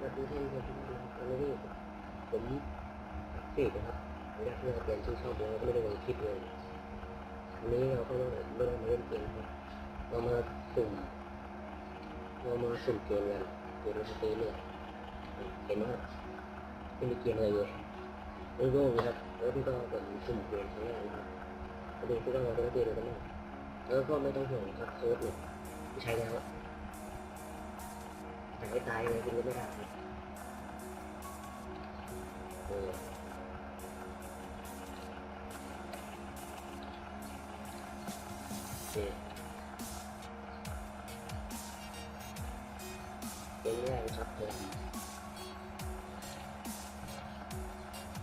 สวัสดีท่านผู้ชมทุกท่านนี่ผมเสกนะครับไม่ได้เพื่อเปลี่ยนชื่อช่องแล้วก็ไม่ได้ลงคลิปเลยวันนี้เราก็ไม่ได้มาเล่นเกมครับเรามาสุ่มเรามาสุ่มเกมกันเกมในสตรีมเนี่ยเห็นว่าไม่มีเกมอะไรเลยโล่งๆนะครับแล้วนี่ก็เป็นสุ่มเกมครั้งแรกนะครับประเด็นที่เราจะได้เกมอะไรกันบ้างแล้วก็ไม่ต้องห่วงครับโค้ดเนี่ยใช้แล้ว แต่ให้ตายเลยคุณก็ไม่ได้ครับเออเป็นแรกครับผม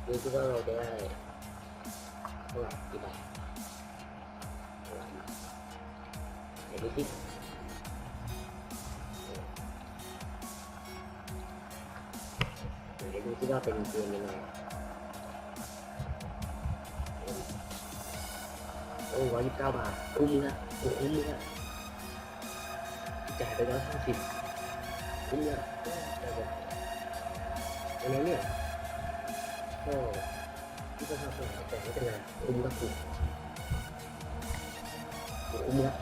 ดูที่ว่าเราได้เท่าไหร่กี่บาทเท่าไหร่ไหนดูสิ ไหนดูที่ว่าเป็นเกมยังไงโอ้ร้อยยี่สิบเก้าบาท คุ้มละโอ้คุ้มละจ่ายไปร้อยห้าสิบคุ้มละแต่แบบอันนั้นเนี่ยก็ที่ก็ทำเป็นแต่ไม่เป็นไรคุ้มก็คุ้มโอ้คุ้มละ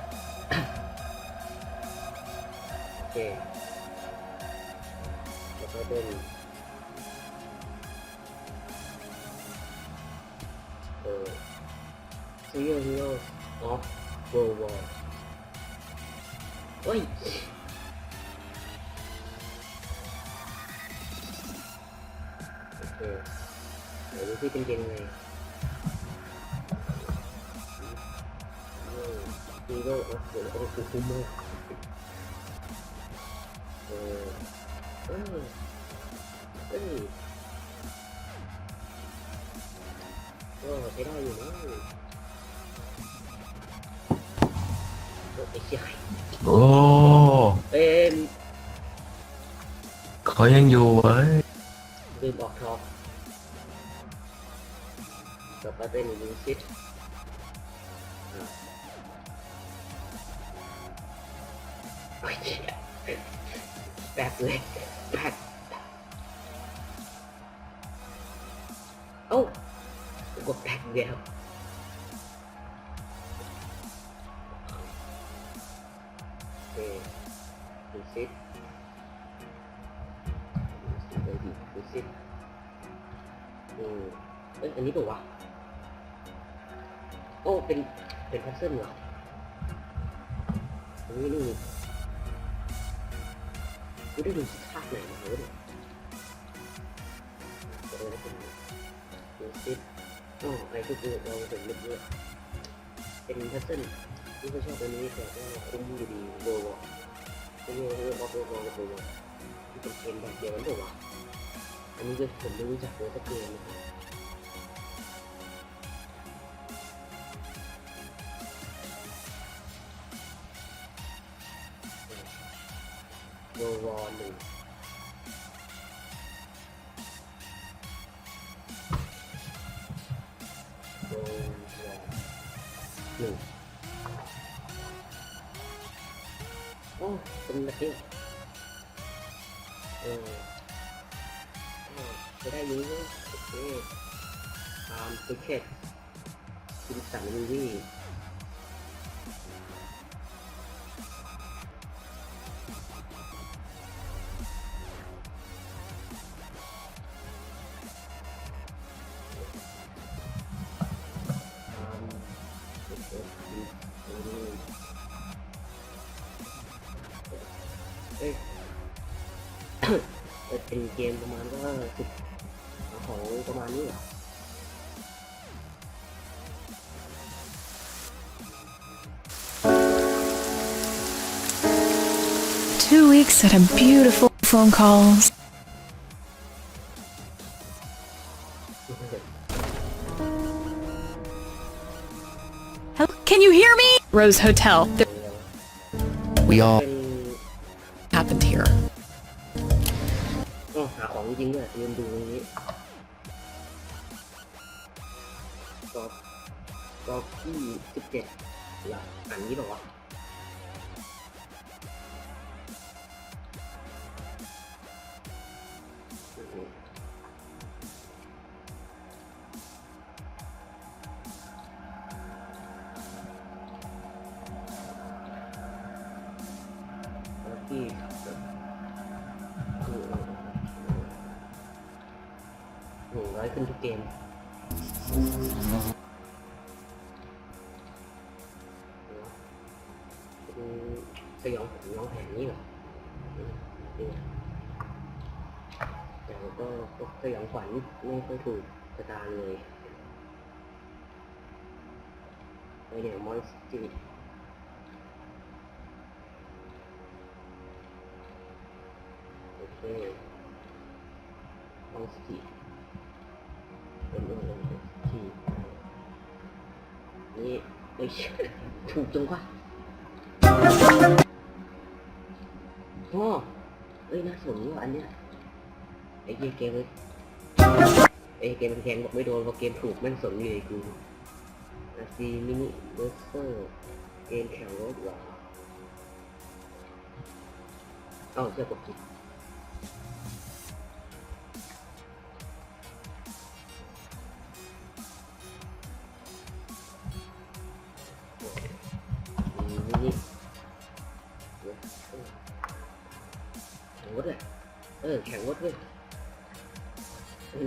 โอเคแล้วก็เป็น Real Heroes of World War เฮ้ยโอเคเดี๋ยวดูที่เป็นเกมยังไง Hero of World War คือคุ้มมากเอ อเออเอ้ยก็ใช้ได้อยู่นะโอ้ยเชี่ยโอ้เป็นเขายังอยู่เว้ยลืมออกท็อปต่อไปเป็นวิงซิตอะโอ้ยเชี่ยแบกเลยแบกเอ้าผมกดแบกเดียว เควิงซิตดูสิดูสิอืมเอ้ยอันนี้ป่าวะโอ้เป็นเป็นแพัซเซิลเหรอนนี้นี่กูได้ดูภาคไหนมาเหรอเนี่ยเออเป็นดูสิอ๋ออะไรก็คือเราเห็นเมื่อกี้เป็นแพัซเซิล ที่เขาชอบตัวนี้แต่ก็คุ้มอยู่ดีโบว์อะไม่ใช่เรื่องบล็อกโบว์บล็อกโบว์ที่เป็นเกมแบบเดียวกันป่าวะอันนี้ก็ผมไม่รู้จักเลยสักเกมนะครับโววอหนึ่งโววอหนึ่ง อ้เป็นแบบนี้เออจะได้รู้ว่าโอเคตามติเก็ตกินสั่งมูวี่ เป็นเกมประมาณว่าสิบของประมาณนี้เหรอ Two weeks at a beautiful phone calls. Hello, can you hear me? Rose Hotel. There วี all องจริงเนี่ยยืนดูตรงนี้ก็ล์ฟกอล์ฟที่สิบเจ็ดหรออันนี้บอกว่าที่ ขึ้นทุกเกม สยองขวัญน้องแผนนี้เหรออืมดีนะแต่ก็ก็สยองขวัญไม่ค่อยถูกชะตาเลยไอเนี่ยมอนสจิโอเคลองสกี ถูกจังวะอ๋อเอ้ยน่าสนว่ะอันเนี้ยไอ้เหี้ยเกมเลยไอ้เกมแข่งบอกไม่โดนพอเกมถูกม่งสนเลยกูอาซีมินิเวสเตอร์เกมแข่งรถเหรอเอ้าเจ้ากดผิด แข่งรถเลยเออ แข่งรถเลย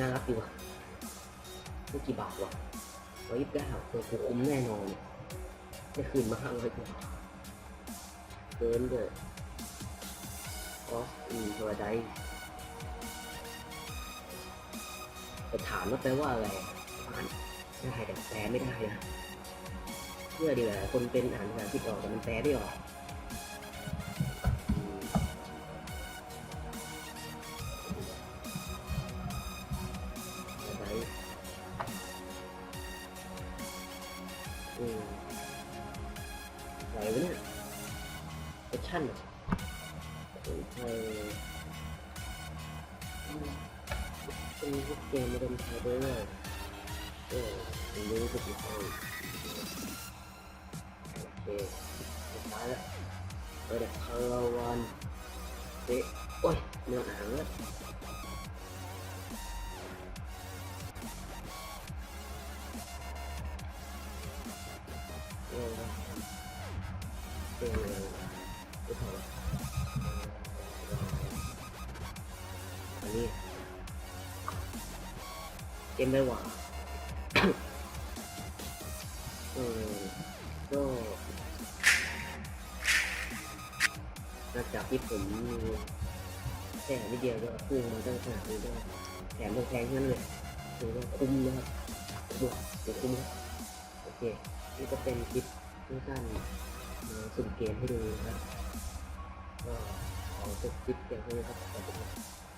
น่ารักดีว่ะไม่กี่บาทว่ะร้อยยี่สิบเก้าตัวกูคุ้มแน่นอนได้คืนมาห้าร้อยกว่าเกินเลยออสอินพาราไดแต่ถามว่าแปลว่าอะไรอ่านได้แต่แปลไม่ได้นะเพื่อดีกว่าคนเป็นอ่านภาษาอังกฤษออกแต่มันแปลไม่ออก เออเป็นพวกเกมมาดมไทยด้วยเออผมรู้สึกไม่ค่อยโอเคสุดท้ายแล้วเออเด็กคาราวานเอ๊ะโอ้ยเนื้อหนังแล้วเออเออ อันนี้เกมได้หว่าเออก็หลังจากที่ผมแค่นิดเดียวก็พุ่งมาตั้งขนาดนี้ก็แถมแพงๆทั้งนั้นเลยถือว่าคุ้มนะครับดูเดี๋ยวคุ้มครับโอเค นี่ก็เป็นคลิปสั้นๆมาสุ่มเกมให้ดูนะครับก็ขอจบคลิปเพียงเท่านี้ครับขอบคุณครับ